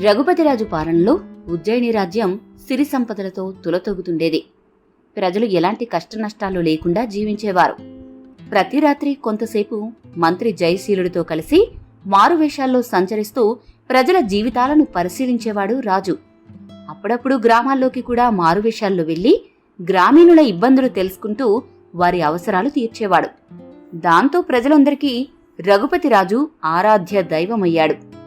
రఘుపతిరాజు పాలనలో ఉజ్జయిని రాజ్యం సిరి సంపదలతో తులతొగుతుండేది. ప్రజలు ఎలాంటి కష్టనష్టాలు లేకుండా జీవించేవారు. ప్రతి రాత్రి కొంతసేపు మంత్రి జయశీలుడితో కలిసి మారువేషాల్లో సంచరిస్తూ ప్రజల జీవితాలను పరిశీలించేవాడు రాజు. అప్పుడప్పుడు గ్రామాల్లోకి కూడా మారువేషాల్లో వెళ్ళి గ్రామీణుల ఇబ్బందులు తెలుసుకుంటూ వారి అవసరాలు తీర్చేవాడు. దాంతో ప్రజలందరికీ రఘుపతిరాజు ఆరాధ్య దైవమయ్యాడు.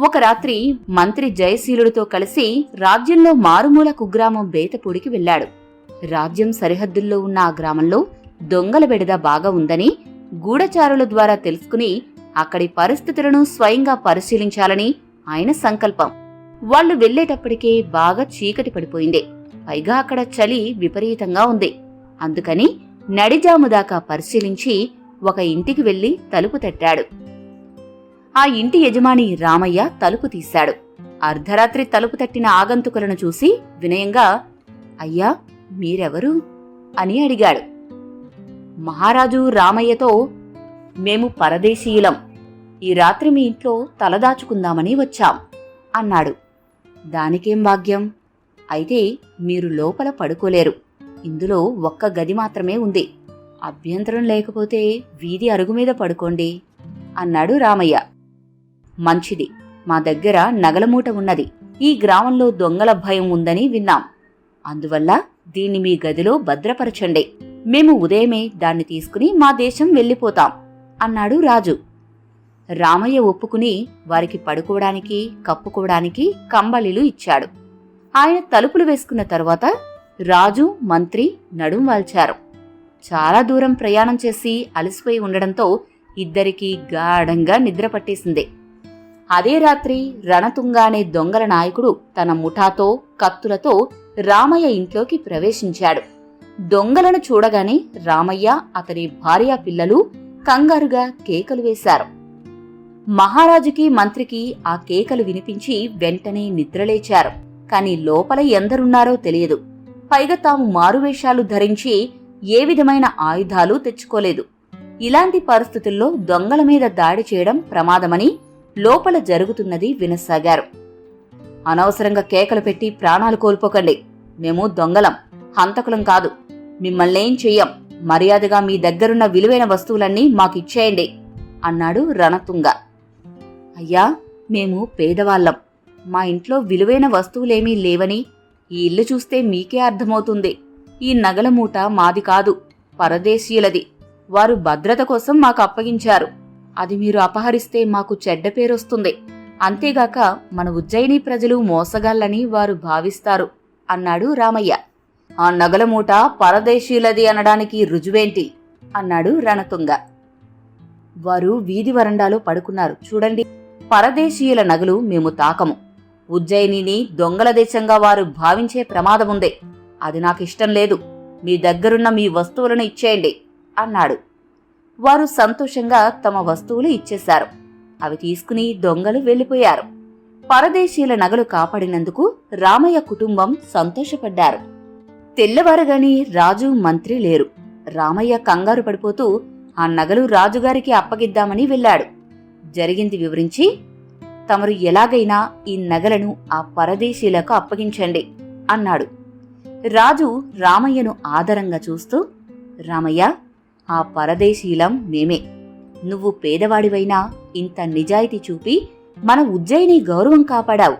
ఒక రాత్రి మంత్రి జయశీలుడితో కలిసి రాజ్యంలో మారుమూల కుగ్రామం బేతపూడికి వెళ్ళాడు. రాజ్యం సరిహద్దుల్లో ఉన్న ఆ గ్రామంలో దొంగల బెడద బాగా ఉందని గూఢచారుల ద్వారా తెలుసుకుని అక్కడి పరిస్థితులను స్వయంగా పరిశీలించాలని ఆయన సంకల్పం. వాళ్ళు వెళ్ళేటప్పటికే బాగా చీకటి పడిపోయింది. పైగా అక్కడ చలి విపరీతంగా ఉంది. అందుకని నడిజాము దాకా పరిశీలించి ఒక ఇంటికి వెళ్ళి తలుపు తట్టాడు. ఆ ఇంటి యజమాని రామయ్య తలుపు తీశాడు. అర్ధరాత్రి తలుపు తట్టిన ఆగంతుకులను చూసి వినయంగా అయ్యా మీరెవరు? అని అడిగాడు. మహారాజు రామయ్యతో మేము పరదేశీయులం. ఈ రాత్రి మీ ఇంట్లో తలదాచుకుందామని వచ్చాం అన్నాడు. దానికేం భాగ్యం? అయితే మీరు లోపల పడుకోలేరు. ఇందులో ఒక్క గది మాత్రమే ఉంది. అభ్యంతరం లేకపోతే వీధి అరుగు మీద పడుకోండి అన్నాడు రామయ్య. మంచిది. మా దగ్గర నగలమూట ఉన్నది. ఈ గ్రామంలో దొంగల భయం ఉందని విన్నాం. అందువల్ల దీన్ని మీ గదిలో భద్రపరచండి. మేము ఉదయమే దాన్ని తీసుకుని మా దేశం వెళ్ళిపోతాం అన్నాడు రాజు. రామయ్య ఒప్పుకుని వారికి పడుకోవడానికి కప్పుకోవడానికి కంబళిలు ఇచ్చాడు. ఆయన తలుపులు వేసుకున్న తర్వాత రాజు మంత్రి నడుం వాల్చారు. చాలా దూరం ప్రయాణం చేసి అలసిపోయి ఉండడంతో ఇద్దరికీ గాఢంగా నిద్ర పట్టేసింది. అదే రాత్రి రణతుంగా అనే దొంగల నాయకుడు తన ముఠాతో కత్తులతో రామయ్య ఇంట్లోకి ప్రవేశించాడు. దొంగలను చూడగానే రామయ్య అతని భార్య పిల్లలు కంగారుగా కేకలు వేశారు. మహారాజుకి మంత్రికి ఆ కేకలు వినిపించి వెంటనే నిద్రలేచారు. కాని లోపల ఎందరున్నారో తెలియదు. పైగా తాము మారువేషాలు ధరించి ఏ విధమైన ఆయుధాలు తెచ్చుకోలేదు. ఇలాంటి పరిస్థితుల్లో దొంగల మీద దాడి చేయడం ప్రమాదమని లోపల జరుగుతున్నది వినసాగారు. అనవసరంగా కేకలు పెట్టి ప్రాణాలు కోల్పోకండి. మేము దొంగలం హంతకులం కాదు. మిమ్మల్నేం చెయ్యం? మర్యాదగా మీ దగ్గరున్న విలువైన వస్తువులన్నీ మాకిచ్చేయండి అన్నాడు రణతుంగ. అయ్యా మేము పేదవాళ్ళం. మా ఇంట్లో విలువైన వస్తువులేమీ లేవని ఈ ఇల్లు చూస్తే మీకే అర్థమవుతుంది. ఈ నగల మూట మాది కాదు పరదేశీయులది. వారు భద్రత కోసం మాకు అప్పగించారు. అది మీరు అపహరిస్తే మాకు చెడ్డ పేరొస్తుంది. అంతేగాక మన ఉజ్జయిని ప్రజలు మోసగాళ్ళని వారు భావిస్తారు అన్నాడు రామయ్య. ఆ నగల మూట పరదేశీయులది అనడానికి రుజువేంటి? అన్నాడు రణతుంగ. వారు వీధి వరండాలో పడుకున్నారు. చూడండి పరదేశీయుల నగలు మేము తాకము. ఉజ్జయినిని దొంగల దేశంగా వారు భావించే ప్రమాదముందే. అది నాకిష్టం లేదు. మీ దగ్గరున్న మీ వస్తువులను ఇచ్చేయండి అన్నాడు. వారు సంతోషంగా తమ వస్తువులు ఇచ్చేశారు. అవి తీసుకుని దొంగలు వెళ్ళిపోయారు పరదేశీయుల నగలు కాపాడినందుకు రామయ్య కుటుంబం సంతోషపడ్డారు. తెల్లవారగాని రాజు మంత్రి లేరు. రామయ్య కంగారు పడిపోతూ ఆ నగలు రాజుగారికి అప్పగిద్దామని వెళ్ళాడు. జరిగింది వివరించి తమరు ఎలాగైనా ఈ నగలను ఆ పరదేశీలకు అప్పగించండి అన్నాడు. రాజు రామయ్యను ఆదరంగా చూస్తూ రామయ్య ఆ పరదేశీలం మేమే. నువ్వు పేదవాడివైనా ఇంత నిజాయితీ చూపి మన ఉజ్జయిని గౌరవం కాపాడావు.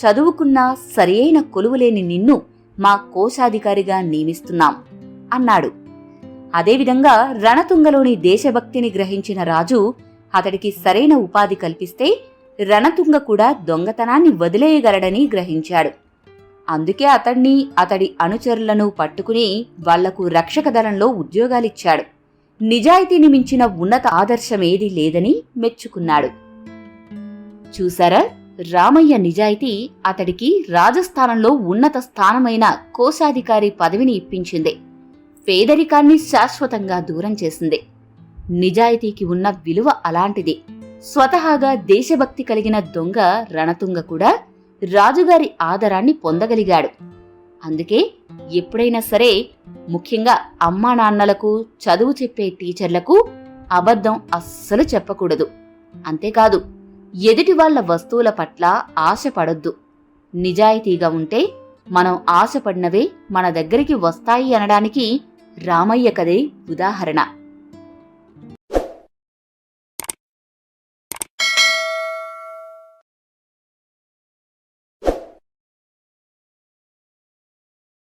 చదువుకున్న సరియైన కొలువులేని నిన్ను మా కోశాధికారిగా నియమిస్తున్నాం అన్నాడు. అదేవిధంగా రణతుంగలోని దేశభక్తిని గ్రహించిన రాజు అతడికి సరైన ఉపాధి కల్పిస్తే రణతుంగ కూడా దొంగతనాన్ని వదిలేయగలడని గ్రహించాడు. అందుకే అతణ్ణి అతడి అనుచరులను పట్టుకుని వాళ్ళకు రక్షక దళంలో ఉద్యోగాలిచ్చాడు. నిజాయితీని మించిన ఉన్నత ఆదర్శమేదీ లేదని మెచ్చుకున్నాడు. చూసారా? రామయ్య నిజాయితీ అతడికి రాజస్థానంలో ఉన్నత స్థానమైన కోశాధికారి పదవిని ఇప్పించింది. పేదరికాన్ని శాశ్వతంగా దూరం చేసింది. నిజాయితీకి ఉన్న విలువ అలాంటిది. స్వతహాగా దేశభక్తి కలిగిన దొంగ రణతుంగ కూడా రాజుగారి ఆదరాన్ని పొందగలిగాడు. అందుకే ఎప్పుడైనా సరే ముఖ్యంగా అమ్మా నాన్నలకు చదువు చెప్పే టీచర్లకు అబద్ధం అస్సలు చెప్పకూడదు. అంతేకాదు ఎదుటి వాళ్ళ వస్తువుల పట్ల ఆశపడొద్దు. నిజాయితీగా ఉంటే మనం ఆశపడినవే మన దగ్గరికి వస్తాయి అనడానికి రామయ్య కదే ఉదాహరణ.